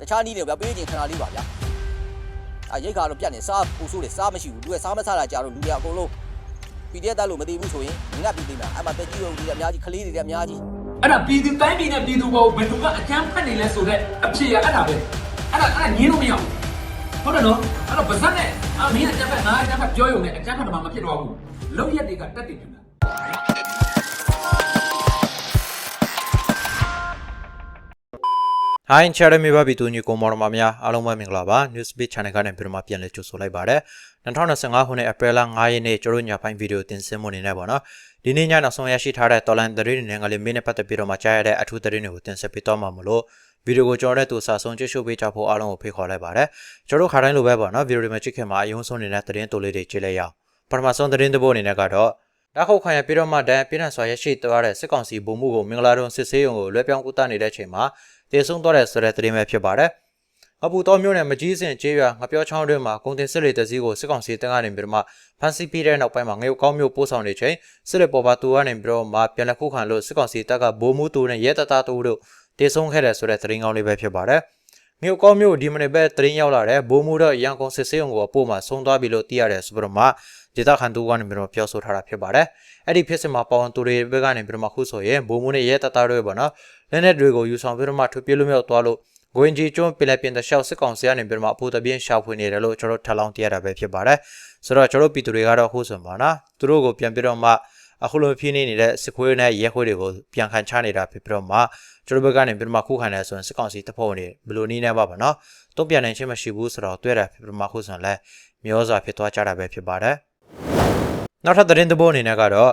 တခြားနည်းတွေဗျာပေးခြင်းခဏလေးပါဗျာအဲရိတ်ခါတော့ပြတ်နေစားပူဆိုးတွေစားမရှိဘူးလူကစားမစားတာကြာတော့လူတွေအကုန်လုံး PDF တက်လို့မသိဘူးဆိုရင်ငါပြည်သိမှာအဲ့မှာတက်ကြီးတို့တွေအများကြီးကလေးတွေအများကြီးအဲ့ဒါပြည်သူတိုင်းပြည်နဲ့ပြည်သူဘောဘယ်သူကအကြမ်းဖက်နေလဲဆိုတော့အဖြစ်ရအဲ့ဒါပဲအဲ့ဒါအဲ့ဒါညင်းလို့မရဘူးဟုတ်တယ်နော်အဲ့တော့ဗဇက်နဲ့အမင်းအကြမ်းဖက်ငါအကြမ်းဖက်ပြောရုံနဲ့အကြမ်းဖက်တော့မဖြစ်တော့ဘူးလုံရက်တွေကတက်တည်နေတာ ဟိုင်းချာရမီဘာဘီတူညီကိုမော်ရမများအားလုံးပဲမင်္ဂလာပါ Newsbeat Channel ကနေပြန်မှပြန်လည်ကြိုဆိုလိုက်ပါတယ်2025ခုနှစ် April 9ရက်နေ့ကျတို့ညပိုင်းဗီဒီယိုတင်ဆက်မှုနေနဲ့ပေါ့နော်ဒီနေ့ညနောက်ဆုံးရရှိထားတဲ့တော်လန်သတင်းတွေနဲ့ငါလေးမင်းနဲ့ပတ်သက်ပြီးတော့မှကြားရတဲ့အထူးသတင်းတွေကိုတင်ဆက်ပေးတော့မှာမလို့ဗီဒီယိုကိုကြော်တဲ့သူစာဆုံးကြည့်ရှုပေးကြဖို့အားလုံးကိုဖိတ်ခေါ်လိုက်ပါတယ်ကျတို့ခါတိုင်းလိုပဲပေါ့နော်ဗီဒီယိုတွေမှာကြည့်ခင်မှာအယုံဆုံးနေတဲ့သတင်းတိုလေးတွေကြည့်လိုက်ရအောင်ပထမဆုံးသတင်းတစ်ပုဒ်အနေနဲ့ကတော့ဓာတ်ခုတ်ခိုင်ရပြီးတော့မှဒဏ်ပြင်းထန်စွာရရှိသွားတဲ့စစ်ကောင်စီဗိုလ်မှူးကိုမင်္ဂလာတုံစစ်ဆေးရုံကိုလွှဲပြောင်းကူတာနေတဲ့အချိန်မှာ တည်ဆုံသွားတဲ့ဆိုတဲ့သတင်းပဲဖြစ်ပါတယ်။အပူတော်မျိုးနဲ့မကြီးစင်ကျေးရွာငပြောချောင်းတွင်မှာကုန်တင်စစ်လေတစည်းကိုစစ်ကောင်စီတပ်ကနေပြီးတော့မှဖမ်းဆီးပြီးတဲ့နောက်ပိုင်းမှာငရုတ်ကောင်းမျိုးပို့ဆောင်နေချိန်စစ်လေပေါ်ပါတူကနေပြီးတော့မှပြန်လည်ခုခံလို့စစ်ကောင်စီတပ်ကဗိုလ်မှူးတူနဲ့ရဲတပ်သားတူတို့တည်ဆုံခဲ့တဲ့ဆိုတဲ့သတင်းကောင်းလေးပဲဖြစ်ပါတယ်။ငရုတ်ကောင်းမျိုးဒီမနေ့ပဲသတင်းရောက်လာတဲ့ဗိုလ်မှူးတော့ရန်ကုန်စစ်ဆေးရုံကိုပို့မှဆုံးသွားပြီလို့သိရတယ်ဆိုပြီးတော့မှ ဒေသခံတူကနေပြီးတော့ပြောဆိုထားတာဖြစ်ပါတယ်။အဲ့ဒီဖြစ်စဉ်မှာပေါဝန်တူတွေဘက်ကနေပြီးတော့မှခုဆိုရင်ဗိုလ်မှူးနဲ့ရဲတပ်သားတို့ပေါ့နော်လက်နက်တွေကိုယူဆောင်ပြီးတော့မှထွေပြေးလို့မြောက်သွားလို့ဂွင်ဂျီကျွန်းပင်လယ်ပြင်တစ်လျှောက်စစ်ကောင်စီကနေပြီးတော့မှအဖို့တပြင်းရှာဖွေနေတယ်လို့ကျွန်တော်ထပ်လောင်းတရတာပဲဖြစ်ပါတယ်ဆိုတော့ကျွန်တော်ပြည်သူတွေကတော့ခုဆိုပါနော်သူတို့ကိုပြန်ပြီးတော့မှအခုလိုဖြင်းနေနေတဲ့စစ်ခွေးနဲ့ရဲခွေးတွေကိုပြန်ခံချနေတာဖြစ်ပြီးတော့မှကျွန်တော်ဘက်ကနေပြီးတော့မှခုခံနေဆိုရင်စစ်ကောင်စီတပ်ဖွဲ့ဝင်တွေဘယ်လိုနည်းနဲ့ပါပါနော်တုံ့ပြန်နိုင်ခြင်းမရှိဘူးဆိုတော့တွေ့တာဖြစ်ပြီးတော့မှခုဆိုရင်လည်းမျောစွာဖြစ်သွားကြတာပဲဖြစ်ပါတယ် နောက်ထပ်သတင်းတစ်ပုဒ်အနေနဲ့ကတော့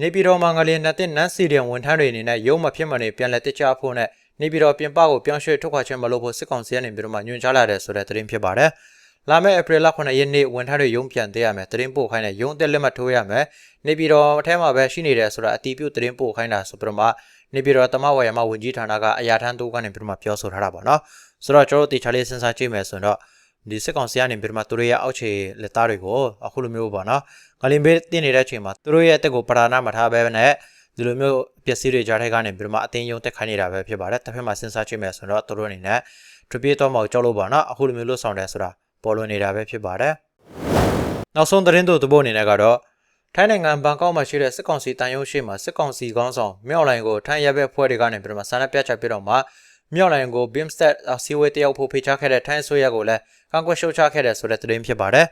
နေပြည်တော်မှာငလျင်နှစ်တင်နန်းစီရီယံဝန်ထမ်းတွေအနေနဲ့ရုံးမဖြစ်မနေပြန်လက်တကြဖို့နဲ့နေပြည်တော်ပြင်ပကိုပြောင်းရွှေ့ထုတ်ခွာခြင်းမလုပ်ဖို့စစ်ကောင်စီကနေပြီးတော့မှညွှန်ကြားလာတဲ့ဆိုတဲ့သတင်းဖြစ်ပါတယ်။လာမယ့်ဧပြီလ9ရက်နေ့ဝန်ထမ်းတွေရုံးပြန်သေးရမယ်သတင်းပို့ခိုင်းတဲ့ရုံးတက်လက်မှတ်ထိုးရမယ်နေပြည်တော်အထက်မှာပဲရှိနေတယ်ဆိုတာအတီးပြုတ်သတင်းပို့ခိုင်းတာဆိုပြီးတော့မှနေပြည်တော်တမဝရမဝန်ကြီးဌာနကအရာထမ်းတိုးကနေပြီးတော့မှပြောဆိုထားတာပေါ့နော်။ဆိုတော့ကျွန်တော်တို့တေချာလေးစဉ်းစားကြည့်မယ်ဆိုတော့ဒီစစ်ကောင်စီကနေပြီးတော့မှသူတို့ရဲ့အောက်ခြေလက်သားတွေကိုအခုလိုမျိုးပေါ့နော်။ ငလင်ဘေးတင်နေတဲ့အချိန်မှာသူတို့ရဲ့အသက်ကိုပဓာနာမထားဘဲနဲ့ဒီလိုမျိုးပျက်စီးတွေကြားထဲကနေပြီးတော့မှအတင်းယုံတက်ခိုင်းနေတာပဲဖြစ်ပါတယ်တစ်ဖက်မှာစဉ်းစားကြည့်မယ်ဆိုတော့သူတို့အနေနဲ့ထပြေးတော့မှကြောက်လို့ပါနော်အခုလိုမျိုးလွတ်ဆောင်တယ်ဆိုတာပေါ်လွင်နေတာပဲဖြစ်ပါတယ်နောက်ဆုံးသတင်းတို့သဘောအနေနဲ့ကတော့ထိုင်းနိုင်ငံဘန်ကောက်မှာရှိတဲ့စစ်ကောင်စီတန်ရုံးရှိမှာစစ်ကောင်စီခေါင်းဆောင်မြောက်လိုင်ကိုထိုင်းရဲဘက်ဖွဲ့တွေကနေပြီးတော့မှဆန္ဒပြချက်ပြီးတော့မှမြောက်လိုင်ကို Bimstat စီဝေးတယောက်ဖို့ဖိတ်ချခဲ့တဲ့ထိုင်းအစိုးရကိုလည်းကန့်ကွက်ရှုတ်ချခဲ့တဲ့ဆိုတဲ့သတင်းဖြစ်ပါတယ်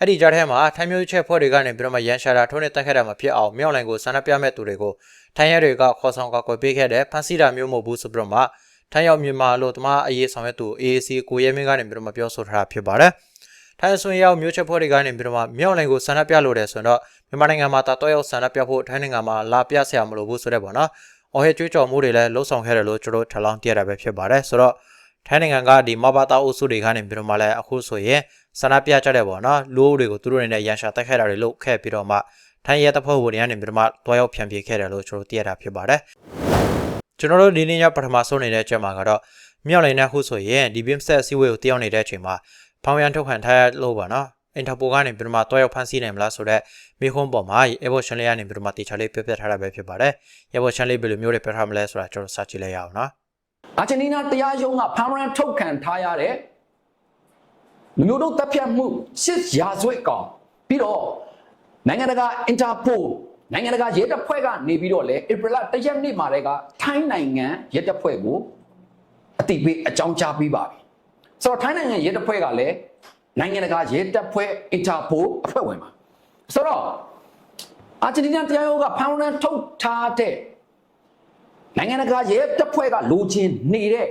အဲ့ဒီကြားထဲမှာထိုင်းမျိုးချက်ဖွဲ့တွေကနေပြီးတော့မှရန်ရှာတာထုံးနဲ့တက်ခဲ့တာမဖြစ်အောင်မြောက်လိုင်ကိုဆန္ဒပြမဲ့သူတွေကိုထိုင်းရဲတွေကခေါ်ဆောင်ကောက်ွယ်ပေးခဲ့တဲ့ဖန်စီတာမျိုးမဟုတ်ဘူးဆိုပြီးတော့မှထိုင်းရောက်မြန်မာလို့တမအရေးဆောင်ရွက်သူ AAC ကိုရဲမင်းကနေပြီးတော့မှပြောဆိုထားတာဖြစ်ပါတယ်။ထိုင်းဆွေရောက်မျိုးချက်ဖွဲ့တွေကနေပြီးတော့မှမြောက်လိုင်ကိုဆန္ဒပြလို့တယ်ဆိုတော့မြန်မာနိုင်ငံမှာတာတော့ရောက်ဆန္ဒပြဖို့ထိုင်းနိုင်ငံမှာလာပြဆရာမလိုဘူးဆိုတဲ့ပေါ့နော်။အော်ဟဲကျွေးကြော်မှုတွေလည်းလှုပ်ဆောင်ခဲ့တယ်လို့ကျွန်တော်ထပ်လောင်းတရတာပဲဖြစ်ပါတယ်။ဆိုတော့ ထိုင်းနိုင်ငံကဒီမဘာတာအုပ်စုတွေကနေပြီးတော့မှလည်းအခုဆိုရင်ဆန္ဒပြကြတယ်ပေါ့နော်။လူတွေကိုသူတို့အနေနဲ့ရန်ရှာတက်ခဲ့တာတွေလုပ်ခဲ့ပြီးတော့မှထိုင်းရဲတပ်ဖွဲ့ဝင်တွေကနေပြီးတော့မှတွားရောက်ဖြန့်ပြေးခဲ့တယ်လို့ကျွန်တော်သိရတာဖြစ်ပါတယ်။ကျွန်တော်တို့ဒီနေ့ညပထမဆုံးနေတဲ့အချက်မှာကတော့မြောက်လိုင်းနဲ့ခုဆိုရင်ဒီ beam set စီဝေးကိုတယောက်နေတဲ့အချိန်မှာဖောင်ရန်ထုတ်ခံထားရလို့ပါနော်။အင်တာပိုကနေပြီးတော့မှတွားရောက်ဖမ်းဆီးနိုင်မလားဆိုတော့မိခွန်းပေါ်မှာ evolution လေးကနေပြီးတော့မှတေချာလေးပြပြထားတာပဲဖြစ်ပါတယ်။ evolution လေးဘယ်လိုမျိုးတွေပြထားမလဲဆိုတာကျွန်တော်စကြည့်လိုက်ရအောင်နော်။ အာဂျင်တီးနားတရားရုံးကဖမ်းရန်ထုတ်ခံထားရတဲ့လူမျိုးတို့တပ်ဖြတ်မှုရှစ်ရာဇဝတ်ကောင်ပြီးတော့နိုင်ငံတကာအင်တာပိုနိုင်ငံတကာရဲတပ်ဖွဲ့ကနေပြီးတော့လေဧပြီလ၁ရက်နေ့မှာတည်းကထိုင်းနိုင်ငံရဲတပ်ဖွဲ့ကိုအတိပေးအကြောင်းကြားပြီးပါပြီဆိုတော့ထိုင်းနိုင်ငံရဲတပ်ဖွဲ့ကလည်းနိုင်ငံတကာရဲတပ်ဖွဲ့အင်တာပိုအဖွဲ့ဝင်ပါဆိုတော့အာဂျင်တီးနားတရားရုံးကဖမ်းရန်ထုတ်ထားတဲ့ နိုင်ငံတကာရဲတပ်ဖွဲ့ကလိုချင်နေတဲ့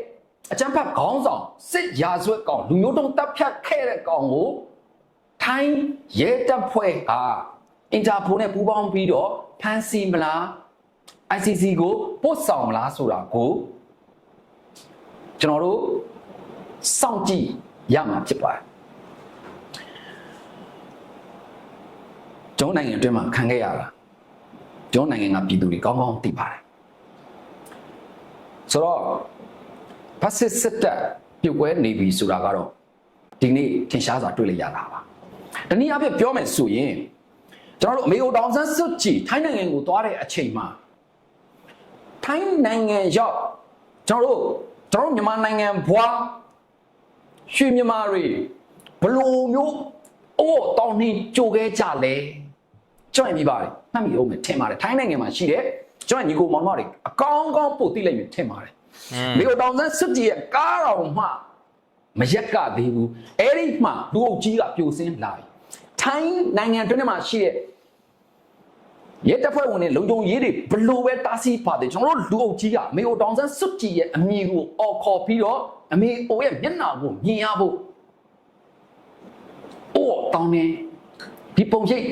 အကြမ်းဖက်ခေါင်းဆောင်စစ်ရာဇဝတ်ကောင်လူမျိုးတုံးတပ်ဖြတ်ခဲ့တဲ့ကောင်ကိုထိုင်းရဲတပ်ဖွဲ့ကအင်တာပိုနဲ့ပူးပေါင်းပြီးတော့ဖမ်းဆီးမလား ICC ကိုပို့ဆောင်မလားဆိုတာကိုကျွန်တော်တို့စောင့်ကြည့်ရမှာဖြစ်ပါတယ်ကျွန်တော်နိုင်ငံအတွင်းမှာခံခဲ့ရတာကျွန်တော်နိုင်ငံကပြည်သူတွေကောင်းကောင်းသိပါတယ် ဆိုတော့ဖက်စစ်စစ်တပ်ပြုတ်ကွဲနေပြီဆိုတာကတော့ဒီနေ့ထင်ရှားစွာတွေ့လိုက်ရတာပါတနည်းအားဖြင့်ပြောမယ်ဆိုရင်ကျွန်တော်တို့အမေအိုတောင်ဆန်းစွတ်ကြည်ထိုင်းနိုင်ငံကိုသွားတဲ့အချိန်မှာထိုင်းနိုင်ငံရောက်ကျွန်တော်တို့ကျွန်တော်တို့မြန်မာနိုင်ငံဘွာရွှေမြမာတွေဘလို့မျိုးအိုးတောင်းနှင်းကြိုခဲ့ကြလဲကျွန်တော်ပြပါတယ်မှတ်မိအောင်မယ်ထင်ပါတယ်ထိုင်းနိုင်ငံမှာရှိတဲ့ ကျွန်တော်ညီကိုမောင်မတွေအကောင်းကောင်းပို့သိလိုက်မယ်ထင်ပါတယ်ဒီလိုတောင်စန်းစစ်တီရဲ့ကားတော်မှမရက်ကသေးဘူးအဲ့ဒီမှလူအုပ်ကြီးကပြိုစင်းလာပြီထိုင်းနိုင်ငံတွင်းမှာရှိတဲ့ရဲတပ်ဖွဲ့ဝင်တွေလုံခြုံရေးတွေဘလို့ပဲတားဆီးပါတယ်ကျွန်တော်တို့လူအုပ်ကြီးကအမေအိုတောင်စန်းစွတ်ကြီးရဲ့အမည်ကိုအော်ခေါ်ပြီးတော့အမေအိုရဲ့မျက်နှာကိုမြင်ရဖို့အိုးတောင်းနေဒီပုံရိပ်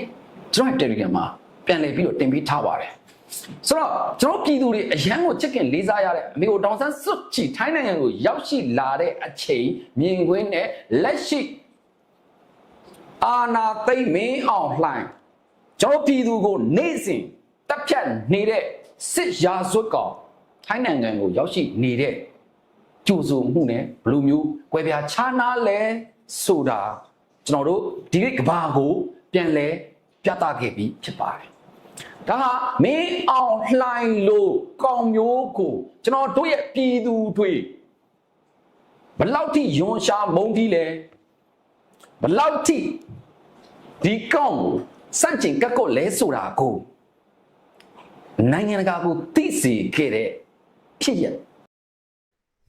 ကျွန်တော် Telegram မှာပြန်လည်ပြီးတော့တင်ပေးထားပါတယ် ဆိုတော့ကျွန်တော်ပြည်သူတွေအရန်ကိုချစ်ခင်လေးစားရတဲ့အမေအိုတောင်စန်းစွတ်ကြီးထိုင်းနိုင်ငံကိုရောက်ရှိလာတဲ့အချိန်မြင်ကွင်းနဲ့လက်ရှိအာနာသိမ့်မင်းအောင်လှိုင်းကျွန်တော်ပြည်သူကိုနေ့စဉ်တပ်ဖြတ်နေတဲ့စစ်ရာဇဝတ်ကောင်ထိုင်းနိုင်ငံကိုရောက်ရှိနေတဲ့ကျူစုမှုနဲ့ဘယ်လိုမျိုးကွဲပြားခြားနားလဲဆိုတာကျွန်တော်တို့ဒီနေ့ကဘာကို ပြန်လဲပြသခဲ့ပြီးဖြစ်ပါတယ်။ ဒါဟာမင်းအောင်လှိုင်းလို့ကောင်မျိုးကိုကျွန်တော်တို့ရဲ့ပြည်သူတွေဘယ်လောက်ထိယွန်ရှာမုန်းတီးလဲဘယ်လောက်ထိဒီကောင်ကိုစန့်ကျင်ကတ်ကော့လဲဆိုတာကိုနိုင်ငံတကာကိုသိစေခဲ့တဲ့ဖြစ်ရ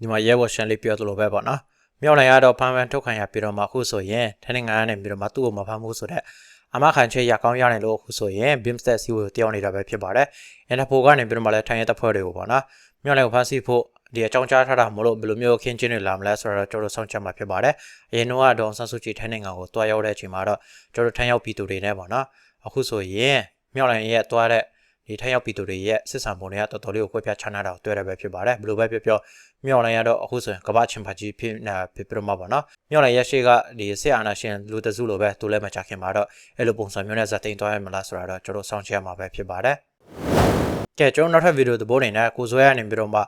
ဒီမှာရဲဘော်ရှန်လေးပြောသလိုပဲပေါ့နော်မြောက်နိုင်ရတော့ဖမ်းဖမ်းထုတ်ခံရပြီးတော့မှအခုဆိုရင်ထိုင်းနိုင်ငံကနေပြီးတော့မှသူ့ကိုမဖမ်းဘူးဆိုတော့ အမခံချေရကောင်းရနိုင်လို့အခုဆိုရင် Bimstep စီဝကိုတယောက်နေတာပဲဖြစ်ပါတယ်။ Interpol ကနေပြီးတော့မှလည်းထိုင်းရဲတပ်ဖွဲ့တွေကိုပေါ့နော်မြောက်နိုင်ကိုဖမ်းဆီးဖို့ဒီအကြောင်းကြားထားတာမလို့ဘယ်လိုမျိုးခင်းချင်းတွေလာမလဲဆိုတော့ကျွန်တော်တို့စောင့်ကြမှာဖြစ်ပါတယ်။အရင်တော့ဒေါန်ဆန်းစုကြည်ထိုင်းနိုင်ငံကိုတွားရောက်တဲ့အချိန်မှာတော့ကျွန်တော်တို့ထိုင်းရောက်ပြည်သူတွေနဲ့ပေါ့နော်အခုဆိုရင်မြောက်နိုင်ရဲ့တွားတဲ့ဒီထိုင်းရောက်ပြည်သူတွေရဲ့စစ်ဆံပုံတွေကတော်တော်လေးကိုကွဲပြားခြားနားတာကိုတွေ့ရပဲဖြစ်ပါတယ်ဘယ်လိုပဲပြောပြောမြောက်နိုင်ရတော့အခုဆိုရင်ကမ္ဘာချင်းဖာကြီးဖြစ်နေဖြစ်ပြတော့မှာပေါ့နော် မြောက်နိုင်ရရှိကဒီစစ်အာဏာရှင်လူတစုလိုပဲသူလည်းမချခင်မှာတော့အဲ့လိုပုံစံမျိုးနဲ့ဇာတ်သိမ်းသွားရမလားဆိုတာတော့ကျွန်တော်စောင့်ကြည့်ရမှာပဲဖြစ်ပါတယ်ကဲကျွန်တော်နောက်ထပ်ဗီဒီယိုသဘောနေနဲ့ကိုဇွဲရနေပြီးတော့မှ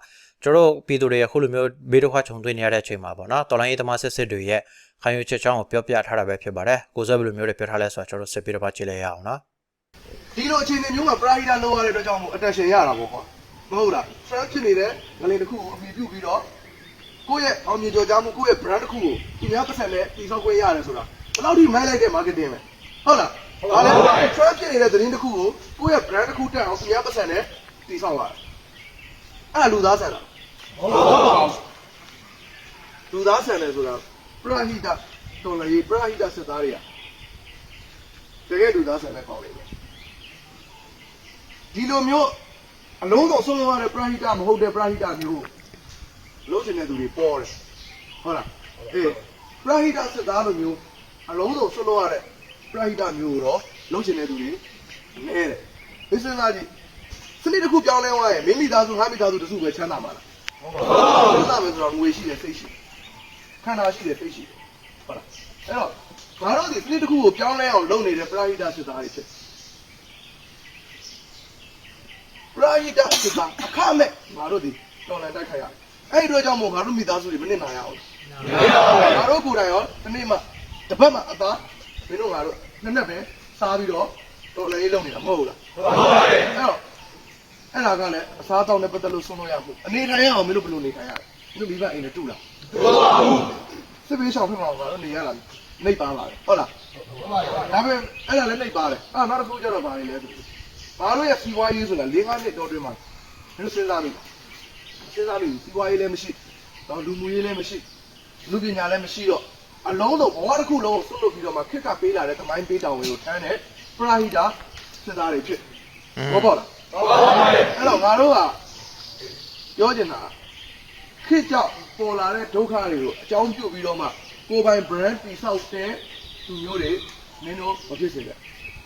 ကျွန်တော်ပြည်သူတွေအခုလိုမျိုးဘေးဒုက္ခခြုံတွေ့နေရတဲ့အချိန်မှာပေါ့နော်တော်လိုင်းရေးသမားစစ်စစ်တွေရဲ့ခံယူချက်ချောင်းကိုပြောပြထားတာပဲဖြစ်ပါတယ်ကိုဇွဲဘယ်လိုမျိုးတွေပြောထားလဲဆိုတော့ကျွန်တော်စစ်ပြီးတော့ကြည့်လိုက်ရအောင်နော်ဒီလိုအခြေအနေမျိုးမှာပရာဟိတလောက်ရတဲ့အတွက်ကြောင့်မို့ attention ရတာပေါ့ကွာမဟုတ်လား friend ဖြစ်နေတဲ့ငလင်တစ်ခုကိုအမိပြုပြီးတော့ ကိုယ့်ရဲ့အောင်မြင်ကြော်ကြားမှုကိုယ့်ရဲ့ brand တစ်ခုကိုဒီများပတ်သက်နဲ့တည်ဆောက်ခွင့်ရတယ်ဆိုတာဘယ်လောက်ထိမိုင်းလိုက်တဲ့ marketing ပဲဟုတ်လားဟုတ်ပါဘူး friend ဖြစ်နေတဲ့သတင်းတစ်ခုကိုကိုယ့်ရဲ့ brand တစ်ခုတက်အောင်ဒီများပတ်သက်နဲ့တည်ဆောက်ရတယ်အဲ့ဒါလူသားဆန်တာဟုတ်ပါဘူးလူသားဆန်တယ်ဆိုတာပရာဟိတတော်လည်းပရာဟိတစစ်သားတွေကတကယ်လူသားဆန်တဲ့ကောင်တွေပဲဒီလိုမျိုးအလုံးစုံဆုံးလုံးရတဲ့ပရာဟိတမဟုတ်တဲ့ပရာဟိတမျိုး လုံးချင်တဲ့သူတွေပေါ်တယ်ဟုတ်လားအေးပရာဟိတစစ်သားလိုမျိုးအလုံးစုံဆုံးလုံးရတဲ့ပရာဟိတမျိုးကိုတော့လုံးချင်တဲ့သူတွေနဲတယ်ဒီစဉ်းစားကြည့်စနစ်တစ်ခုပြောင်းလဲသွားရင်မိမိသားစုငါမိသားစုတစုပဲချမ်းသာမှာလားဟုတ်ပါဘူးချမ်းသာမယ်ဆိုတော့ငွေရှိတယ်စိတ်ရှိတယ်ခန္ဓာရှိတယ်စိတ်ရှိတယ်ဟုတ်လားအဲ့တော့ငါတို့ဒီစနစ်တစ်ခုကိုပြောင်းလဲအောင်လုပ်နေတဲ့ပရာဟိတစစ်သားတွေဖြစ်ပရာဟိတဆိုတာအခမဲ့ငါတို့ဒီတော်လန်တိုက်ခိုက်ရ အဲ့ဒီတော့ကြောင့်မို့ငါတို့မိသားစုတွေမနစ်နာရအောင်ငါတို့ကိုယ်တိုင်ရောဒီနေ့မှတစ်ပတ်မှအသားမင်းတို့ငါတို့နှစ်နှစ်ပဲစားပြီးတော့တော်လည်းလုပ်နေတာမဟုတ်ဘူးလားဟုတ်ပါဘူးအဲ့တော့အဲ့ဒါကလည်းအစားအသောက်နဲ့ပတ်သက်လို့ဆုံးလို့ရမှုအနေထိုင်ရအောင်မင်းတို့ဘယ်လိုနေထိုင်ရလဲမင်းတို့မိဘအိမ်နဲ့တူလားတူပါဘူးစစ်ပေးဆောင်ဖြစ်မှာငါတို့နေရတာနှိပ်ပါပါတယ်ဟုတ်လားဟုတ်ပါဘူးဒါပေမဲ့အဲ့ဒါလည်းနှိပ်ပါတယ်အာနောက်တစ်ခုကျတော့ဗာလေလဲသူ။ဘာလို့ရစီးပွားရေးဆိုတာ၄၅နှစ်တော့တွင်းမှာမင်းစဉ်းစားလို့ စဉ်းစားလို့စီးပွားရေးလည်းမရှိတော့လူမှုရေးလည်းမရှိလူပညာလည်းမရှိတော့အလုံးစုံဘဝတစ်ခုလုံးဆွတ်လွတ်ပြီးတော့မှခက်ကပေးလာတဲ့သမိုင်းပေးတောင်တွေကိုထမ်းတဲ့ပရာဟိတာစဉ်းစားတွေဖြစ်ဟုတ်ပါလားဟုတ်ပါပါအဲ့တော့ငါတို့ကပြောချင်တာခက်ကြောက်ပေါ်လာတဲ့ဒုက္ခတွေကိုအကြောင်းပြုပြီးတော့မှကိုယ်ပိုင် brand တိဆောက်တဲ့သူမျိုးတွေမင်းတို့မဖြစ်စေနဲ့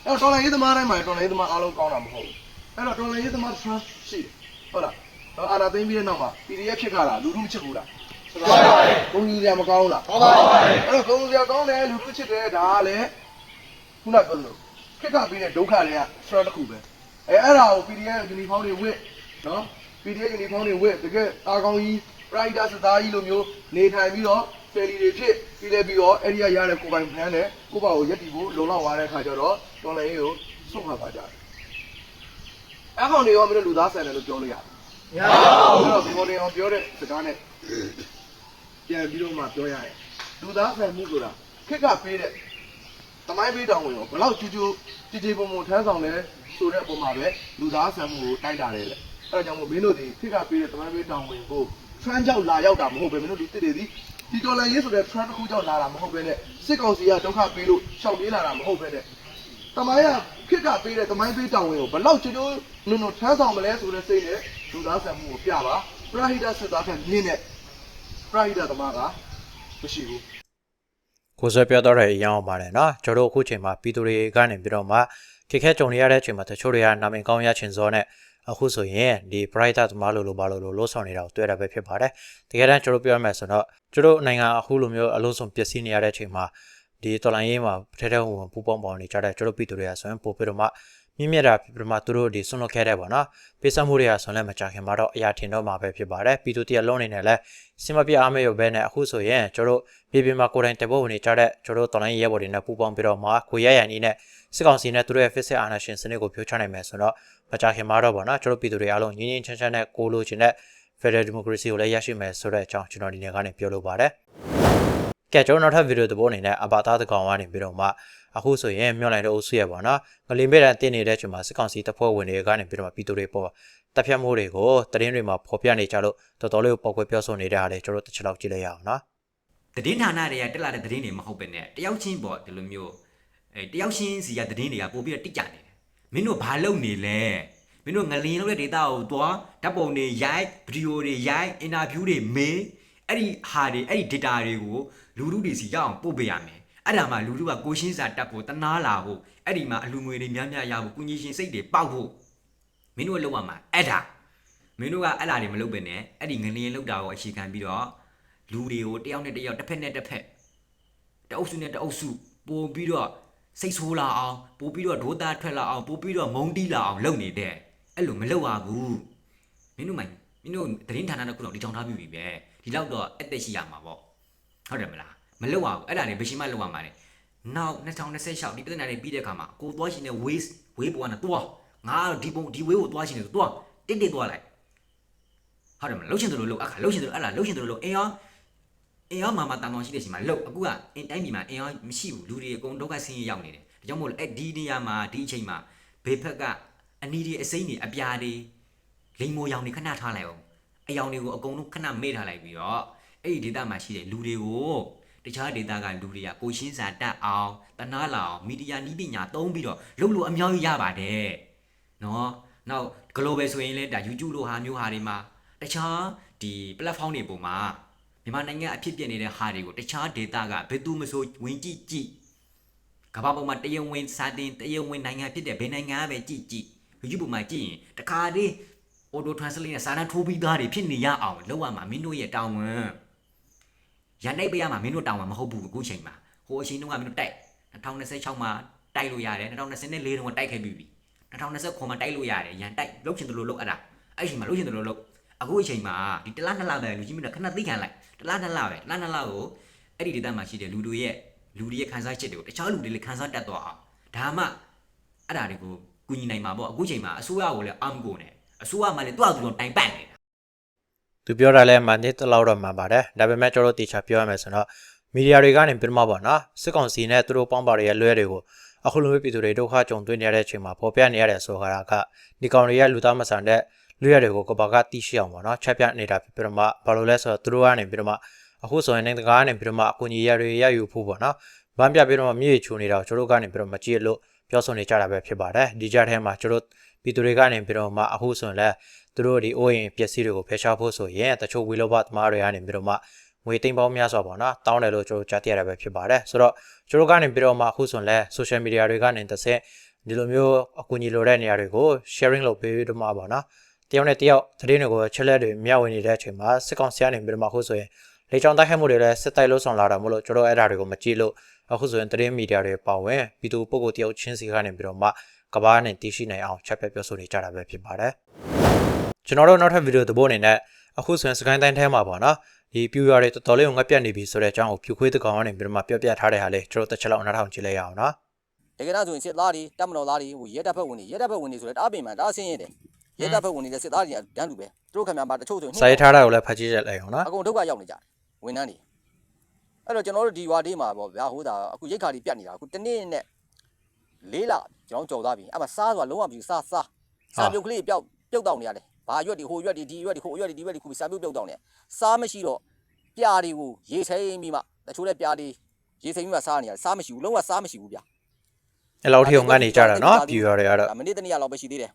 အဲ့တော့တော်လိုင်းရေးသမားတိုင်းမှာတော်လိုင်းရေးသမားအားလုံးကောင်းတာမဟုတ်ဘူးအဲ့တော့တော်လိုင်းရေးသမားတစ်ခါရှိတယ်ဟုတ်လား တော့အာနာသိမ့်ပြီးတဲ့နောက်မှာ PDF ဖြစ်ခါတာလူလူမချစ်ဘူးလားဟုတ်ပါဘူးဘုံကြီးစရာမကောင်းဘူးလားဟုတ်ပါဘူးအဲ့တော့ဘုံစရာကောင်းတယ်လူလူချစ်တယ်ဒါကလည်းခုနပြောလို့ခက်ကပြီးတဲ့ဒုက္ခတွေက stress တစ်ခုပဲအဲအဲ့ဒါကို PDF uniform တွေဝတ်နော် PDF uniform တွေဝတ်တကယ်အာကောင်းကြီး rider စသားကြီးလိုမျိုးနေထိုင်ပြီးတော့ fairly တွေဖြစ်ပြီးလဲပြီးတော့အဲ့ဒီကရတဲ့ကိုယ်ပိုင် plan နဲ့ကိုယ့်ဘာကိုရက်တီဖို့လုံလောက်သွားတဲ့ခါကျတော့တော်လည်းကိုစွန့်ခါပါကြတယ်။အကောင်တွေရောမင်းတို့လူသားဆန်တယ်လို့ပြောလို့ရတယ်။မ ရပါဘူး။အဲ့တော့ဒီမော်ဒယ်အောင်ပြောတဲ့စကားနဲ့ပြန်ပြီးတော့မှပြောရတယ်။လူသားဆန်မှုဆိုတာခက်ကပေးတဲ့တမိုင်းပေးတောင်းဝင်ရောဘလောက်ကျူးကျူးကြည်ကြည်ပုံပုံထမ်းဆောင်လဲဆိုတဲ့အပေါ်မှာပဲလူသားဆန်မှုကိုတိုက်တာလေလေအဲဒါကြောင့်မို့မင်းတို့ဒီခက်ကပေးတဲ့တမိုင်းပေးတောင်းဝင်ကိုထရန်ကြောက်လာရောက်တာမဟုတ်ပဲမင်းတို့ဒီတစ်တွေဒီဒီတော်လန်ရေးဆိုတဲ့ထရန်တစ်ခုကြောက်လာတာမဟုတ်ပဲနဲ့စစ်ကောင်စီကဒုက္ခပေးလို့ရှောင်ပြေးလာတာမဟုတ်ပဲနဲ့တမိုင်းကခစ်ကပေးတဲ့တမိုင်းပေးတောင်းဝင်ကိုဘလောက်ကျွတ်ကျွတ်နုံနုံထမ်းဆောင်မလဲဆိုတဲ့စိတ်နဲ့ လူသားဆန်မှုကိုပြပါပရာဟိတစစ်သားထက်မြင့်တဲ့ပရာဟိတသမားကမရှိဘူးကိုဆွဲပြောတော့တဲ့အကြောင်းပါတယ်နော်ကျွန်တော်တို့အခုချိန်မှာပြည်သူတွေကနေပြီးတော့မှခက်ခဲကြုံနေရတဲ့အချိန်မှာတချို့တွေကနာမည်ကောင်းရချင်စောနဲ့အခုဆိုရင်ဒီ brighter သမားလို့လို့ဘာလို့လို့လို့ဆောင်နေတာကိုတွေ့ရတာပဲဖြစ်ပါတယ်တကယ်တမ်းကျွန်တော်ပြောရမယ်ဆိုတော့ကျွန်တော်နိုင်ငံအခုလိုမျိုးအလုံးစုံပျက်စီးနေရတဲ့အချိန်မှာဒီတော်လိုင်းရေးမှာထဲထဲဝင်ဝင်ပူပေါင်းပေါင်းနေကြတဲ့ကျွန်တော်ပြည်သူတွေကဆိုရင်ပို့ပြီးတော့မှ မြင့်မြတ်တာပြပြမသူတို့ဒီဆွန့်လွတ်ခဲ့တဲ့ပေါ့နော်ပေးဆက်မှုတွေကဆိုရင်လည်းမကြခင်မှာတော့အရာထင်တော့မှာပဲဖြစ်ပါတယ်ပြည်သူတရလုံးနေနဲ့လဲစင်မပြအားမရဘဲနဲ့အခုဆိုရင်ကျွန်တော်ပြည်ပြမှာကိုယ်တိုင်တပုတ်ဝင်နေကြတဲ့ကျွန်တော်တော်လိုင်းရဲဘော်တွေနဲ့ပူပေါင်းပြီးတော့မှကိုရရန်ကြီးနဲ့စစ်ကောင်စီနဲ့သူတို့ရဲ့ physical action စနစ်ကိုဖြိုချနိုင်မယ်ဆိုတော့မကြခင်မှာတော့ပေါ့နော်ကျွန်တော်ပြည်သူတွေအားလုံးငြင်းငြင်းချမ်းချမ်းနဲ့ကိုလိုချင်တဲ့ Federal Democracy ကိုလည်းရရှိမယ်ဆိုတဲ့အကြောင်းကျွန်တော်ဒီနေ့ကနေပြောလိုပါတယ်ကဲကျွန်တော်နောက်ထပ်ဗီဒီယိုတစ်ပုဒ်အနေနဲ့အဘာသားတကောင်ကနေပြီးတော့မှ အခုဆိုရင်မြော့လိုက်တဲ့အုပ်စုရပေါ့နော်ငလင်မဲတန်တင်နေတဲ့ချိန်မှာစစ်ကောင်စီတပ်ဖွဲ့ဝင်တွေကနေပြီးတော့မှပြည်သူတွေပေါ်တပ်ဖြတ်မှုတွေကိုတရင်တွေမှာဖော်ပြနေကြလို့တော်တော်လေးကိုပေါ်ကွယ်ပြောဆိုနေတဲ့အားလေကျွန်တော်တစ်ချက်လောက်ကြည့်လိုက်ရအောင်နော်သတင်းဌာနတွေကတက်လာတဲ့သတင်းတွေမဟုတ်ပဲနဲ့တယောက်ချင်းပေါ့ဒီလိုမျိုးအဲတယောက်ချင်းစီကသတင်းတွေကပို့ပြီးတော့တိကျနေတယ်မင်းတို့ဘာလုပ်နေလဲမင်းတို့ငလင်လုပ်တဲ့ဒေတာကိုသွားဓာတ်ပုံတွေရိုက်ဗီဒီယိုတွေရိုက်အင်တာဗျူးတွေမေးအဲ့ဒီဟာတွေအဲ့ဒီ data တွေကိုလူလူတွေစီရအောင်ပို့ပေးရမယ် အဲ့ဒါမှလူလူကကိုရှင်းစာတက်ဖို့တနာလာဖို့အဲ့ဒီမှာအလူငွေတွေများများရဖို့ကုညီရှင်စိတ်တွေပေါက်ဖို့မင်းတို့ကလုပ်ရမှာအဲ့ဒါမင်းတို့ကအဲ့ဒါတွေမလုပ်ပဲနဲ့အဲ့ဒီငလင်လောက်တာကိုအခြေခံပြီးတော့လူတွေကိုတယောက်နဲ့တယောက်တစ်ဖက်နဲ့တစ်ဖက်တအုပ်စုနဲ့တအုပ်စုပို့ပြီးတော့စိတ်ဆိုးလာအောင်ပို့ပြီးတော့ဒေါသထွက်လာအောင်ပို့ပြီးတော့မုန်းတီးလာအောင်လုပ်နေတဲ့အဲ့လိုမလုပ်ရဘူးမင်းတို့မိုင်မင်းတို့သတင်းဌာနတစ်ခုတော့ဒီချောင်းထားပြီးပြီပဲဒီလောက်တော့အသက်ရှိရမှာပေါ့ဟုတ်တယ်မလား မလုပ်ရဘူးအဲ့ဒါတွေဘယ်ရှိမှလုပ်ရမှာလဲနောက်2026ဒီပြည်နယ်တွေပြီးတဲ့အခါမှာကိုသွားရှင်တဲ့ waste way ပေါ်ကနေသွားငါဒီပုံဒီ way ကိုသွားရှင်တယ်ဆိုသွားတစ်တစ်သွားလိုက်ဟုတ်တယ်မလားလှုပ်ရှင်တယ်လို့လှုပ်အခါလှုပ်ရှင်တယ်လို့အဲ့လားလှုပ်ရှင်တယ်လို့လှုပ်အင်ရောအင်အားမာမာတန်တောင်ရှိတဲ့ချိန်မှာလောက်အခုကအင်တိုင်းပြည်မှာအင်အားမရှိဘူးလူတွေအကုန်ဒုက္ခဆင်းရဲရောက်နေတယ်ဒါကြောင့်မို့လို့အဲ့ဒီနေရာမှာဒီအချိန်မှာဘေဖက်ကအနီတွေအစိမ့်တွေအပြာတွေလိမ်မိုရောင်တွေခဏထားလိုက်အောင်အယောင်တွေကိုအကုန်လုံးခဏမေ့ထားလိုက်ပြီးတော့အဲ့ဒီဒေတာမှာရှိတဲ့လူတွေကို တခြားဒေတာကလူတွေကကိုရှင်းစာတက်အောင်တနာလာအောင်မီဒီယာနီးပညာသုံးပြီးတော့လုပ်လို့အများကြီးရပါတယ်နော်နောက် global ဆိုရင်လည်းဒါ YouTube လိုဟာမျိုးဟာတွေမှာတခြားဒီ platform တွေပေါ်မှာမြန်မာနိုင်ငံအဖြစ်ပြနေတဲ့ဟာတွေကိုတခြားဒေတာကဘယ်သူမဆိုဝင်ကြည့်ကြည့်ကမ္ဘာပေါ်မှာတရုံဝင်စာတင်တရုံဝင်နိုင်ငံဖြစ်တဲ့ဘယ်နိုင်ငံပဲကြည့်ကြည့် YouTube မှာကြည့်ရင်တခါတည်း auto translate နဲ့စာတန်းထိုးပြီးသားတွေဖြစ်နေရအောင်လုပ်ရမှာမင်းတို့ရဲ့တောင်းဝန် ရန်နိုင်ပေးရမှာမင်းတို့တောင်းဝန်မဟုတ်ဘူးအခုချိန်မှာဟိုအချိန်တုန်းကမင်းတို့တိုက်2026မှာတိုက်လို့ရတယ်2024တုန်းကတိုက်ခဲ့ပြီးပြီ2029မှာတိုက်လို့ရတယ်ရန်တိုက်လုပ်ချင်တယ်လို့လုပ်အဲ့ဒါအဲ့ချိန်မှာလုပ်ချင်တယ်လို့လုပ်အခုအချိန်မှာဒီတလားနှစ်လပဲလူကြီးမင်းတို့ခဏသိခံလိုက်တလားနှစ်လပဲတလားနှစ်လကိုအဲ့ဒီဒေသမှာရှိတဲ့လူတွေရဲ့လူတွေရဲ့ခံစားချက်တွေကိုတခြားလူတွေလည်းခံစားတတ်သွားအောင်ဒါမှအဲ့ဒါတွေကိုကူညီနိုင်မှာပေါ့အခုချိန်မှာအစိုးရကိုလည်းအမ်ကိုနဲ့အစိုးရမှလည်းတွားသူတော့တိုင်ပတ်နေတာ သူပြောတာလဲမှန်တဲ့လောက်တော့မှန်ပါတယ်ဒါပေမဲ့ကျွန်တော်တေချာပြောရမယ်ဆိုတော့မီဒီယာတွေကနေပြမပေါ့နော်စစ်ကောင်စီနဲ့သူတို့ပေါင်းပါတွေရဲ့လွဲတွေကိုအခုလိုမျိုးပြည်သူတွေဒုက္ခကြုံတွေ့နေရတဲ့အချိန်မှာပေါ်ပြနေရတဲ့ဆိုတာကဒီကောင်တွေရဲ့လူသားမဆန်တဲ့လွရတွေကိုကဘာကတီးရှိအောင်ပေါ့နော်ချက်ပြနေတာပြပြမဘာလို့လဲဆိုတော့သူတို့ကနေပြမအခုဆိုရင်နိုင်ငံတကာကနေပြမအကူကြီးရတွေရယူဖို့ပေါ့နော်ဗန်းပြပြတော့မြေချုံနေတာကိုကျွန်တော်ကနေပြမကြည့်လို့ပြောဆိုနေကြတာပဲဖြစ်ပါတယ်ဒီကြားထဲမှာကျွန်တော်ပြည်သူတွေကနေပြတော့မှအခုဆိုရင်လည်း သူတို့ဒီအိုးရင်ပစ္စည်းတွေကိုဖယ်ရှားဖို့ဆိုရင်တချို့ဝီလောဘသမားတွေကနေပြတော့မှငွေသိန်းပေါင်းများစွာပေါ့နော်တောင်းတယ်လို့ကျွန်တော်ကြားသိရတာပဲဖြစ်ပါတယ်ဆိုတော့ကျွန်တော်ကနေပြတော့မှအခုဆိုရင်လည်း social media တွေကနေတစ်ဆက်ဒီလိုမျိုးအကူအညီလိုတဲ့နေရာတွေကို sharing လုပ်ပေးတော့မှပေါ့နော်တယောက်နဲ့တယောက်သတင်းတွေကိုချက်လက်တွေမျှဝေနေတဲ့အချိန်မှာစစ်ကောင်စီကနေပြတော့မှအခုဆိုရင်လေချောင်းတိုက်ခိုက်မှုတွေလည်းစစ်တိုက်လို့ဆောင်လာတာမို့လို့ကျွန်တော်အဲ့ဒါတွေကိုမကြည့်လို့အခုဆိုရင်သတင်းမီဒီယာတွေပါဝင်ပြည်သူပုဂ္ဂိုလ်တယောက်ချင်းစီကနေပြီးတော့မှကဘာနဲ့တည်ရှိနိုင်အောင်ချက်ပြပြောဆိုနေကြတာပဲဖြစ်ပါတယ် ကျွန်တော်တို့နောက်ထပ်ဗီဒီယိုသဘောအနေနဲ့အခုဆိုရင်စကိုင်းတိုင်းထဲမှာပေါ့နော်ဒီပြူရတွေတော်တော်လေးကိုငတ်ပြတ်နေပြီဆိုတဲ့အကြောင်းကိုဖြူခွေးတကောင်ကနေပြီးတော့မှပြောပြထားတဲ့ဟာလေးကျွန်တော်တစ်ချက်လောက်နားထောင်ကြည့်လိုက်ရအောင်နော်တကယ်တော့ဆိုရင်စစ်သားတွေတပ်မတော်သားတွေဟိုရဲတပ်ဖွဲ့ဝင်တွေရဲတပ်ဖွဲ့ဝင်တွေဆိုတော့တအားပင်မှန်တအားဆင်းရဲတယ်ရဲတပ်ဖွဲ့ဝင်တွေလည်းစစ်သားတွေကတန်းလူပဲသူတို့ခင်ဗျာပါတချို့ဆိုရင်စာရေးထားတာကိုလည်းဖတ်ကြည့်ရလိုက်အောင်နော်အကုန်ဒုက္ခရောက်နေကြတယ်ဝန်ထမ်းတွေအဲ့တော့ကျွန်တော်တို့ဒီရွာလေးမှာပေါ့ဗျာဟိုဒါအခုရိတ်ခါလေးပြတ်နေတာအခုတနေ့နဲ့လေးလကျွန်တော်ကြော်သွားပြီအဲ့မှာစားဆိုတာလုံးဝပြီးစားစားစားပြုတ်ကလေးပျောက်ပြုတ်တောက်နေရတယ် ဘာရွက်ဒီဟိုရွက်ဒီဒီရွက်ဒီဟိုရွက်ဒီဒီရွက်ဒီခုပြီးစားပြုတ်ပြုတ်တောက်နေစားမရှိတော့ပြာတွေကိုရေစိမ့်ပြီးမှတချို့လည်းပြာတွေရေစိမ့်ပြီးမှစားနေရတယ်စားမရှိဘူးလုံးဝစားမရှိဘူးဗျာအဲ့လောက်ထိအောင်ကနေကြတာနော်ပြူရတယ်ကတော့ဒါမနေ့တနေ့ရက်လောက်ပဲရှိသေးတယ်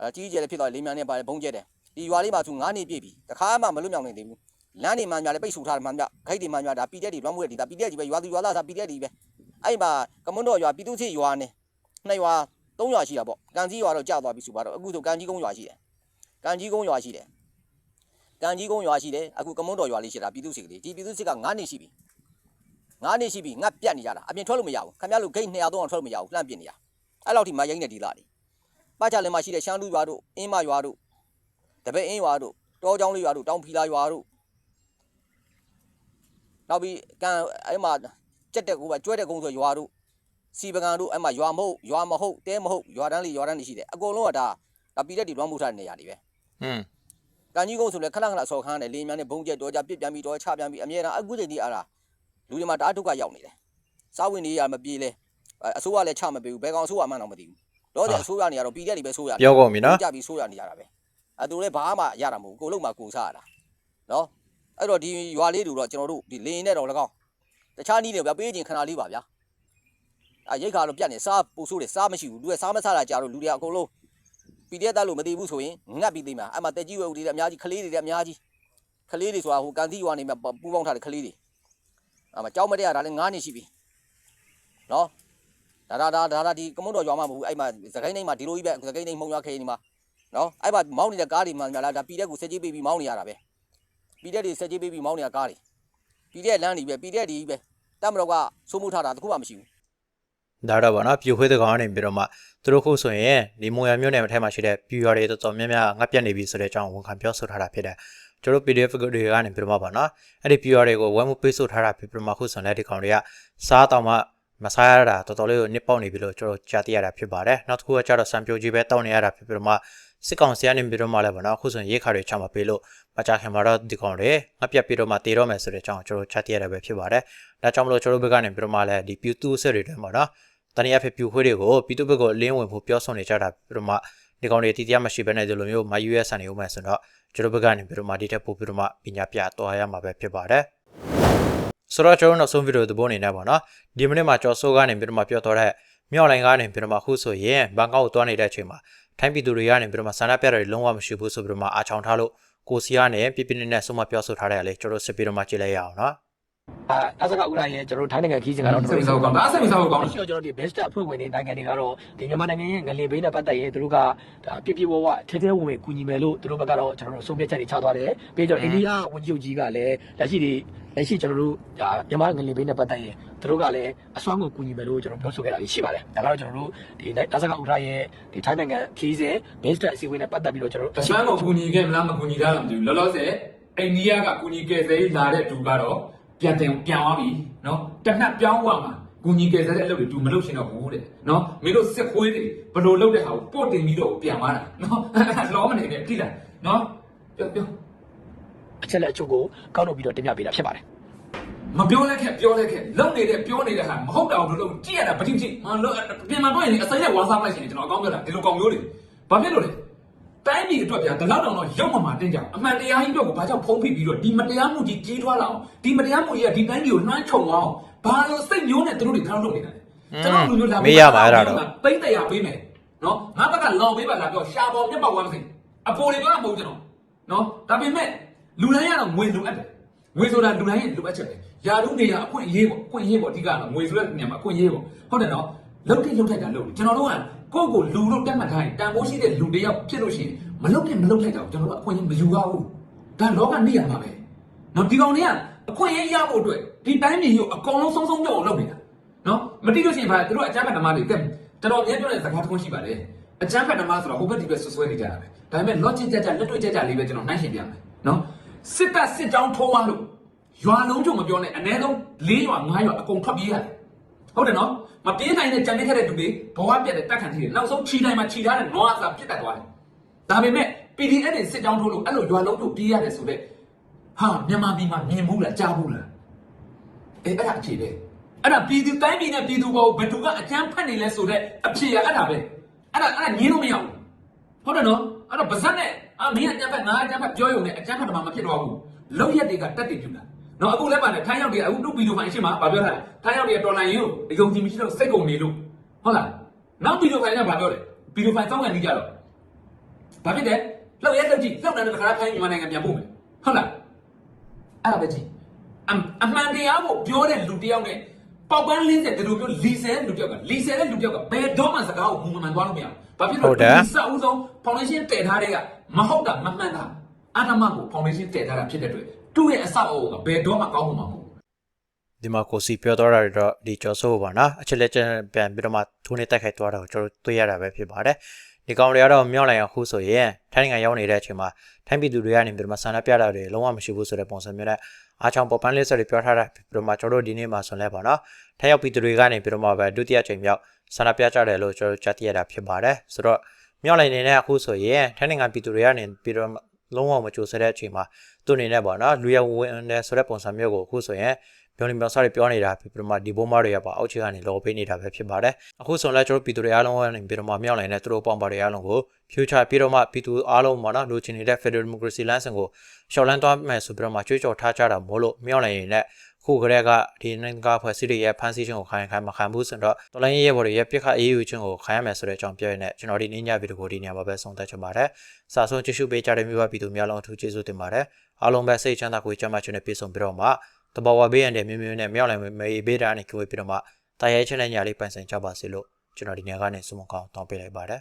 အဲကြီးကြီးကျယ်လည်းဖြစ်သွားတယ်လေးမြန်နဲ့ပါတယ်ဘုံကျဲတယ်ဒီရွာလေးမှာသူ9နှစ်ပြည့်ပြီတခါမှမလွတ်မြောက်နိုင်သေးဘူးလမ်းတွေမှများလည်းပိတ်ဆို့ထားတယ်မှများဂိတ်တွေမှများဒါပီတက်တွေလွှမ်းမွေးတွေဒါပီတက်ကြီးပဲရွာသူရွာသားစားပီတက်တွေပဲအဲ့မှာကမွန်းတော်ရွာပြည်သူ့ချစ်ရွာနဲ့နှစ်ရွာသုံးရွာရှိတာပေါ့ကန်ကြီးရွာတော့ကြာသွားပြီဆိုပါတော့အခုဆိုကန်ကြီးကုန်းရွာရှိတယ် ကန်ကြီးကုန်းရွာရှိတယ်ကန်ကြီးကုန်းရွာရှိတယ်အခုကမွန်းတော်ရွာလေးရှိတာပြည်သူ့စစ်ကလေးဒီပြည်သူ့စစ်က9နှစ်ရှိပြီ9နှစ်ရှိပြီငတ်ပြတ်နေကြတာအပြင်ထွက်လို့မရဘူးခင်ဗျားတို့ဂိတ်200 300ထွက်လို့မရဘူးလှမ်းပြစ်နေရအဲ့လောက်ထိမရိုင်းနေဒီသားတွေပချလည်းမရှိတဲ့ရှမ်းလူရွာတို့အင်းမရွာတို့တပည့်အင်းရွာတို့တောချောင်းလေးရွာတို့တောင်ဖီလာရွာတို့နောက်ပြီးကံအဲ့မှာကြက်တဲ့ကူပါကျွဲတဲ့ကုန်းဆိုရွာတို့စီပကံတို့အဲ့မှာရွာမဟုတ်ရွာမဟုတ်တဲမဟုတ်ရွာတန်းလေးရွာတန်းလေးရှိတယ်အကုန်လုံးကဒါဒါပြည်တဲ့ဒီလွှမ်းမှုထားတဲ့နေရာတွေပဲ อืมကံကြီးကုန်းဆိုလည်းခဏခဏဆော်ခန်းတယ်လေးများနဲ့ဘုံကျက်တော်ကြပြစ်ပြန်ပြီးတော့ချပြန်ပြီးအမြဲတမ်းအခုချိန်ဒီအားလားလူတွေမှာတအားဒုက္ခရောက်နေတယ်စားဝင်နေရမပြေလဲအစိုးရလည်းချမပေးဘူးဘယ်ကောင်အစိုးရမှန်းတော့မသိဘူးတော့တဲ့အစိုးရနေရတော့ပြည်တဲ့တွေပဲဆိုးရတယ်ပြောကုန်ပြီနော်ကြပြီးဆိုးရနေကြတာပဲအဲသူလည်းဘာမှရတာမဟုတ်ဘူးကိုလုံးမှကိုစားရတာနော်အဲ့တော့ဒီရွာလေးတို့တော့ကျွန်တော်တို့ဒီလင်းနဲ့တော့၎င်းတခြားနည်းတွေဗျာပေးခြင်းခဏလေးပါဗျာအဲရိတ်ခါတော့ပြတ်နေစားပူဆိုးတယ်စားမရှိဘူးလူကစားမစားတာကြာတော့လူတွေကအကုန်လုံး ပီဒီအက်တက်လို့မသိဘူးဆိုရင်ငတ်ပြီးသိမှာအဲ့မှာတက်ကြီးဝဲဦးတွေလည်းအများကြီးကလေးတွေလည်းအများကြီးကလေးတွေဆိုတာဟိုကန်တီရွာနေမှာပူပေါင်းထားတဲ့ကလေးတွေအဲ့မှာကြောက်မတက်ရတာလည်း9နှစ်ရှိပြီနော်ဒါဒါဒါဒါဒီကမုံတော်ရွာမှာမဟုတ်ဘူးအဲ့မှာသခိုင်းနေမှာဒီလိုကြီးပဲသခိုင်းနေမှုံရွာခဲနေမှာနော်အဲ့မှာမောင်းနေတဲ့ကားတွေမှများလားဒါပီတက်ကိုဆက်ကြီးပေးပြီးမောင်းနေရတာပဲပီတက်တွေဆက်ကြီးပေးပြီးမောင်းနေရကားတွေပီတက်လမ်းတွေပဲပီတက်တွေကြီးပဲတက်မတော်ကစိုးမှုထားတာတခုမှမရှိဘူး ဒါတော့ဗောနော်ပြူခွေးတကောင်ကနေပြီးတော့မှသူတို့ခုဆိုရင်ဒီမုံရမျိုးနယ်ထဲမှာရှိတဲ့ပြူရတွေတော်တော်များများငတ်ပြတ်နေပြီဆိုတဲ့အကြောင်းဝန်ခံပြောဆိုထားတာဖြစ်တယ်ကျွန်တော် PDF တွေကနေပြီးတော့မှဗောနော်အဲ့ဒီပြူရတွေကိုဝယ်မှုပေးဆိုထားတာဖြစ်ပြီးတော့မှခုဆိုလည်းဒီကောင်တွေကစားတော့မှမစားရတာတော်တော်လေးကိုနစ်ပေါက်နေပြီလို့ကျွန်တော်ကြားသိရတာဖြစ်ပါတယ်နောက်တစ်ခုကကျတော့စံပြိုကြီးပဲတောက်နေရတာဖြစ်ပြီးတော့မှစစ်ကောင်စီကနေပြီးတော့မှလည်းဗောနော်ခုဆိုရင်ရေခါတွေချမှာပေးလို့မကြခင်မှာတော့ဒီကောင်တွေငတ်ပြတ်ပြီးတော့မှတေတော့မယ်ဆိုတဲ့အကြောင်းကျွန်တော်ကြားသိရတာပဲဖြစ်ပါတယ်ဒါကြောင့်မလို့ကျွန်တော်ဘက်ကနေပြီးတော့မှလည်းဒီပြူတူးဆက်တွေတွေမှာနော် တန်ရဖက်ပြူခွေးတွေကိုပြည်သူ့ဘက်ကိုအလင်းဝင်ဖို့ပြောဆိုနေကြတာပြီးတော့မှဒီကောင်တွေတီတရားမရှိဘဲနဲ့ဒီလိုမျိုးမ US ဆန်နေဦးမယ်ဆိုတော့ကျွန်တော်ဘက်ကနေပြီးတော့မှဒီထက်ပိုပြီးတော့မှပညာပြသွားရမှာပဲဖြစ်ပါတယ်ဆိုတော့ကျွန်တော်နောက်ဆုံးဗီဒီယိုသဘောအနေနဲ့ပေါ့နော်ဒီမိနစ်မှာကျော်စိုးကနေပြီးတော့မှပြောတော့တဲ့မြောက်လိုင်းကနေပြီးတော့မှခုဆိုရင်ဘန်ကောက်ကိုသွားနေတဲ့အချိန်မှာထိုင်းပြည်သူတွေကနေပြီးတော့မှဆန္ဒပြတာတွေလုံးဝမရှိဘူးဆိုပြီးတော့မှအားချောင်းထားလို့ကိုစီကနေပြပြနေနဲ့ဆုံးမပြောဆိုထားတယ်လေကျွန်တော်စစ်ပြီးတော့မှကြည့်လိုက်ရအောင်နော် အာအစကဥတိုင်းရဲ့ကျွန်တော်တို့ထိုင်းနိုင်ငံခီးစဉ်ကတော့စိတ်ဆောက်ကောင်းဒါစိတ်ဆောက်ကောင်းရှိတော့ကျွန်တော်ဒီ best အဖွဲ့ဝင်တွေနိုင်ငံတွေကတော့ဒီမြန်မာနိုင်ငံရဲ့ငလင်ဘေးနဲ့ပတ်သက်ရင်သူတို့ကဒါပြပြဝဝထဲထဲဝင်ဝင်ကူညီမယ်လို့သူတို့ဘက်ကတော့ကျွန်တော်တို့ဆုံးဖြတ်ချက်တွေချသွားတယ်ပြီးတော့အိန္ဒိယဝန်ကြီးချုပ်ကြီးကလည်းလက်ရှိဒီလက်ရှိကျွန်တော်တို့ဒါမြန်မာငလင်ဘေးနဲ့ပတ်သက်ရင်သူတို့ကလည်းအစွမ်းကိုကူညီမယ်လို့ကျွန်တော်ပြောဆိုခဲ့တာရှိပါတယ်ဒါကတော့ကျွန်တော်တို့ဒီအစကဥတိုင်းရဲ့ဒီထိုင်းနိုင်ငံခီးစဉ် best အစည်းအဝေးနဲ့ပတ်သက်ပြီးတော့ကျွန်တော်အတို့စွမ်းကိုကူညီခဲ့မလားမကူညီတာတော့မသိဘူးလောလောဆယ်အိန္ဒိယကကူညီကယ်ဆယ်ရေးလာတဲ့သူကတော့ ပြန်တင်ပြန်သွားပြီနော်တနက်ပြောင်းသွားမှာကူညီကယ်ဆယ်တဲ့အလုပ်တွေသူမလုပ်ရှင်တော့ဘူးတဲ့နော်မင်းတို့စစ်ခွေးတွေဘယ်လိုလုပ်တဲ့ဟာကိုပို့တင်ပြီးတော့ပြန်သွားတာနော်လောမနေနဲ့တိလားနော်ပြောပြောအချက်လက်အချို့ကိုကောက်ထုတ်ပြီးတော့တင်ပြပေးတာဖြစ်ပါတယ်မပြောလဲခဲ့ပြောလဲခဲ့လုံနေတဲ့ပြောနေတဲ့ဟာမဟုတ်တာဘူးလို့ကြည့်ရတာပတိပတိမလို့ပြင်မှာတော့ရင်အစရက်ဝါစားလိုက်ရှင်ကျွန်တော်အကောင်းပြောတာဒီလိုကောင်မျိုးတွေဘာဖြစ်လို့လဲ တိုင်းပြည်အတွက်ဗျာဒီလောက်တောင်တော့ရုပ်မမာတင်းကြအမှန်တရားကြီးတော့ကိုဘာကြောင့်ဖုံးဖိပြီးတော့ဒီမတရားမှုကြီးကြီးထွားလာအောင်ဒီမတရားမှုကြီးကဒီတိုင်းပြည်ကိုနှမ်းခြုံအောင်ဘာလို့စိတ်မျိုးနဲ့သူတို့တွေထောက်လုပ်နေတာလဲကျွန်တော်လူမျိုးလာသိမ့်တရားပေးမယ်နော်ငါဘက်ကလောင်ပေးပါလားပြောရှာပေါ်မျက်ပေါက်ဝမ်းမစင်အပေါ်တွေပြောတာမဟုတ်ကျွန်တော်နော်ဒါပေမဲ့လူတိုင်းကတော့ငွေလိုအပ်တယ်ငွေဆိုတာလူတိုင်းရဲ့လိုအပ်ချက်ပဲယာရုနေရအခွင့်အရေးပေါ့အခွင့်အရေးပေါ့အဓိကတော့ငွေဆိုတဲ့နေရာမှာအခွင့်အရေးပေါ့ဟုတ်တယ်နော်လုတ်တိလုတ်ထိုက်တာလုတ်ကျွန်တော်တို့က ကိုယ့်ကိုလူလို့တက်မှတ်ထားရင်တန်ဖိုးရှိတဲ့လူတစ်ယောက်ဖြစ်လို့ရှိရင်မလုတ်ခင်မလုတ်ထိုက်တာကိုကျွန်တော်တို့အခွင့်အရေးမယူရဘူးဒါလောကနေရမှာပဲနော်ဒီကောင်တွေကအခွင့်အရေးရဖို့အတွက်ဒီတိုင်းပြည်ကိုအကောင်လုံးဆုံးဆုံးကြောက်အောင်လုပ်နေတာနော်မတိလို့ရှိရင်ဗါတို့အကြမ်းဖက်သမားတွေကတော်တော်များပြောတဲ့စကားတစ်ခုရှိပါတယ်အကြမ်းဖက်သမားဆိုတော့ဟိုဘက်ဒီဘက်ဆွဆွဲနေကြတာပဲဒါပေမဲ့ logic ကြကြလက်တွေ့ကြကြလေးပဲကျွန်တော်နှိုင်းရှင်ပြမယ်နော်စစ်တပ်စစ်တောင်းထိုးသွားလို့ရွာလုံးချုံမပြောနဲ့အ ਨੇ ဆုံး၄ရွာ၅ရွာအကုန်ထွက်ပြေးရတယ်ဟုတ်တယ်နော် မပြေးနိုင်တဲ့ကြံနေခဲ့တဲ့သူတွေဘဝပြတ်တဲ့တက်ခံထီတွေနောက်ဆုံးခြီတိုင်းမှာခြီထားတဲ့နွားစာပြစ်တတ်သွားတယ်ဒါပေမဲ့ PDF တွေစစ်ကြောင်းထိုးလို့အဲ့လိုရွာလုံးတို့ပြေးရတယ်ဆိုတော့ဟာမြန်မာပြည်မှာမြင်ဘူးလားကြားဘူးလားအေးအဲ့ဒါအဖြေပဲအဲ့ဒါပြည်သူတိုင်းပြည်နဲ့ပြည်သူပေါ်ဘယ်သူကအကြမ်းဖက်နေလဲဆိုတော့အဖြေကအဲ့ဒါပဲအဲ့ဒါအဲ့ဒါညင်းလို့မရဘူးဟုတ်တယ်နော်အဲ့တော့ဗဇက်နဲ့အာမင်းအကြမ်းဖက်ငါအကြမ်းဖက်ပြောရုံနဲ့အကြမ်းဖက်တမမဖြစ်တော့ဘူးလောက်ရက်တွေကတက်တည်ပြလာ နော်အခုလည်းပါနဲ့ထိုင်းရောက်တွေကအခုတို့ဗီဒီယိုဖိုင်အရှိမဗာပြောတာထိုင်းရောက်တွေကတော်လိုင်းရင်ကိုယုံကြည်မရှိတော့စိတ်ကုန်နေလို့ဟုတ်လားနောက်ဗီဒီယိုဖိုင်ကဗာပြောတယ်ဗီဒီယိုဖိုင်စောင်းကန်နေကြတော့ဘာဖြစ်တယ်လောက်ရက်လောက်ကြည့်လောက်တယ်တခါဖိုင်းမြန်မာနိုင်ငံပြန်ပို့မယ်ဟုတ်လားအဲ့ဒါပဲကြည့်အမ်အမှန်တရားကိုပြောတဲ့လူတစ်ယောက်နဲ့ပေါက်ပန်း40ဒီလိုမျိုးလီဆယ်တဲ့လူတစ်ယောက်ကလီဆယ်တဲ့လူတစ်ယောက်ကဘယ်တော့မှစကားကိုမူမှန်သွားလို့မရဘူး။ဘာဖြစ်လို့လဲဒီစအုပ်ဆုံး foundation တည်ထားတဲ့ကမဟုတ်တာမမှန်တာအာဓမ္မကို foundation တည်ထားတာဖြစ်တဲ့အတွက် သူ့ရဲ့အဆောက်အအုံကဘယ်တော့မှကောင်းမှာမဟုတ်ဘူးဒီမှာကိုစီပြောတော့တာတွေတော့ဒီကျော်စိုးပါနော်အချက်လက်ချက်ပြန်ပြီးတော့မှထိုးနေတိုက်ခိုက်သွားတာကိုကျွန်တော်တွေ့ရတာပဲဖြစ်ပါတယ်ဒီကောင်တွေကတော့မြောက်လိုက်အောင်ခုဆိုရင်ထိုင်းနိုင်ငံရောက်နေတဲ့အချိန်မှာထိုင်းပြည်သူတွေကနေပြီးတော့မှဆန္ဒပြတာတွေလုံးဝမရှိဘူးဆိုတဲ့ပုံစံမျိုးနဲ့အားချောင်းပေါ်ပန်းလေးဆက်တွေပြောထားတာပြီးတော့မှကျွန်တော်တို့ဒီနေ့မှာဆိုလဲပါနော်ထိုင်းရောက်ပြည်သူတွေကနေပြီးတော့မှပဲဒုတိယချိန်မြောက်ဆန္ဒပြကြတယ်လို့ကျွန်တော်ကြားသိရတာဖြစ်ပါတယ်ဆိုတော့မြောက်လိုက်နေတဲ့အခုဆိုရင်ထိုင်းနိုင်ငံပြည်သူတွေကနေပြီးတော့ လုံးဝမကြိုစတဲ့အချိန်မှာသူ့အနေနဲ့ပေါ့နော်လူရဝင်တယ်ဆိုတဲ့ပုံစံမျိုးကိုအခုဆိုရင်ပြောနေပြောစားတွေပြောနေတာဖြစ်ပြီးတော့မှဒီဘိုးမတွေကပါအောက်ခြေကနေလော်ပေးနေတာပဲဖြစ်ပါတယ်အခုဆိုလည်းကျွန်တော်ပြည်သူတွေအားလုံးကနေပြီးတော့မှမြောက်လိုက်တဲ့သူတို့ပေါင်းပါတွေအားလုံးကို future ပြီးတော့မှပြည်သူအားလုံးပေါ့နော်လိုချင်နေတဲ့ Federal Democracy လမ်းစဉ်ကိုရှော့လန်းသွားမယ်ဆိုပြီးတော့မှကြွေးကြော်ထားကြတာမို့လို့မြောက်လိုက်ရင်လည်း ခုကလေးကဒီနိုင်ငံကဖွဲ့စည်းတွေရဲ့ဖန်ဆီးခြင်းကိုခိုင်ခိုင်မခံဘူးဆိုတော့တော်လိုင်းရဲဘော်တွေရဲ့ပြစ်ခတ်အေးအေးခြင်းကိုခိုင်ရမယ်ဆိုတဲ့အကြောင်းပြောရတဲ့ကျွန်တော်ဒီနေ့ညဗီဒီယိုကိုဒီညမှာပဲဆုံးသက်ချင်ပါတယ်စာဆုံးကြည့်ရှုပေးကြတဲ့မြို့ပြည်သူများလုံးအထူးကျေးဇူးတင်ပါတယ်အားလုံးပဲစိတ်ချမ်းသာကိုကြမ်းမှချွန်းနဲ့ပြည့်စုံပြီးတော့မှတဘာဝဘေးရန်တဲ့မျိုးမျိုးနဲ့မြောက်လိုက်မေးဘေးတာနဲ့ကြွေးပြီးတော့မှတာရဲချင်းတဲ့ညာလေးပိုင်ဆိုင်ကြပါစေလို့ကျွန်တော်ဒီနေ့ကနေစုမကောင်းတောင်းပေးလိုက်ပါတယ်